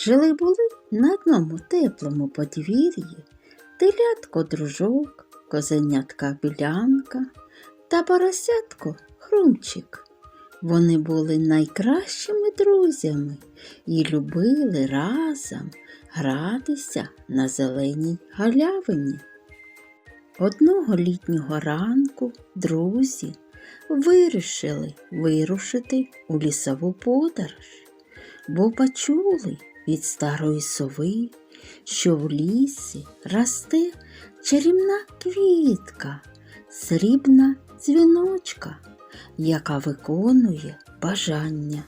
Жили були на одному теплому подвір'ї телятко дружок, козенятка білянка та поросятко хрумчик. Вони були найкращими друзями і любили разом гратися на зеленій галявині. Одного літнього ранку друзі вирішили вирушити у лісову подорож, бо почули від старої сови, що в лісі росте чарівна квітка, срібна дзвіночка, яка виконує бажання.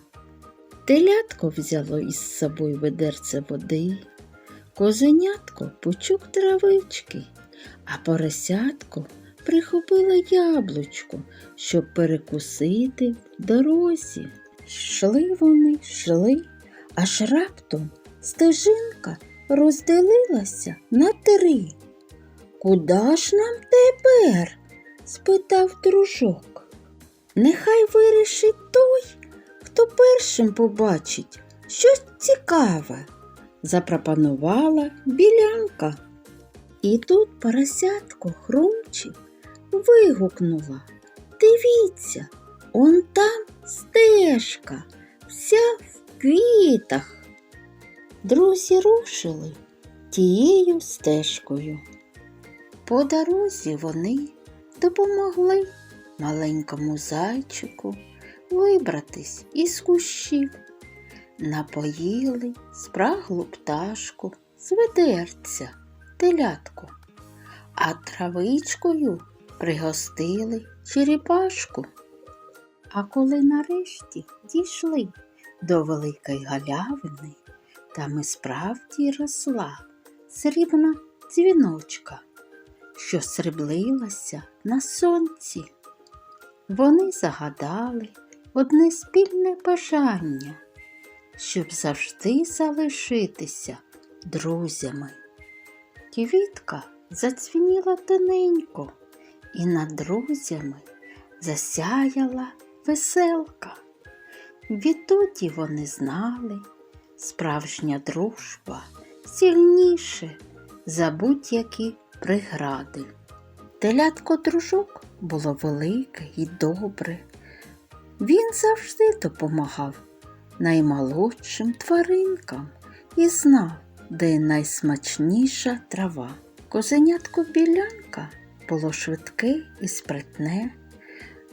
Телятко взяло із собою ведерце води, козенятко пучок травички, а поросятко прихопило яблучко, щоб перекусити в дорозі. Йшли вони, йшли, аж раптом стежинка розділилася на три. Куда ж нам тепер? спитав дружок. Нехай вирішить той, хто першим побачить щось цікаве, запропонувала білянка. І тут поросятко хрумчик вигукнула. Дивіться, он там стежка, вся в квітах. Друзі рушили тією стежкою. По дорозі вони допомогли маленькому зайчику вибратись із кущів, напоїли спраглу пташку з ведерця, телятку, а травичкою пригостили черепашку. А коли нарешті дійшли до великої галявини, там і справді росла срібна дзвіночка, що сріблилася на сонці. Вони загадали одне спільне бажання, щоб завжди залишитися друзями. Квітка зацвініла тоненько, і над друзями засяяла веселка. Відтоді вони знали, справжня дружба сильніше за будь-які пригради. Телятко дружок було велике і добре. Він завжди допомагав наймолодшим тваринкам і знав, де найсмачніша трава. Козенятко білянка було швидке і спритне.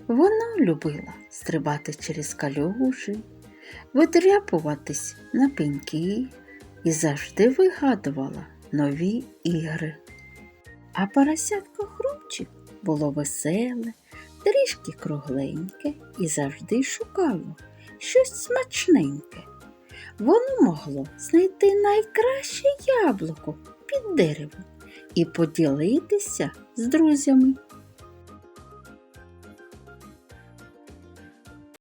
Воно любила стрибати через калюжі, видряпуватись на пеньки і завжди вигадувала нові ігри. А поросятко хрумчик було веселе, трішки кругленьке і завжди шукало щось смачненьке. Воно могло знайти найкраще яблуко під деревом і поділитися з друзями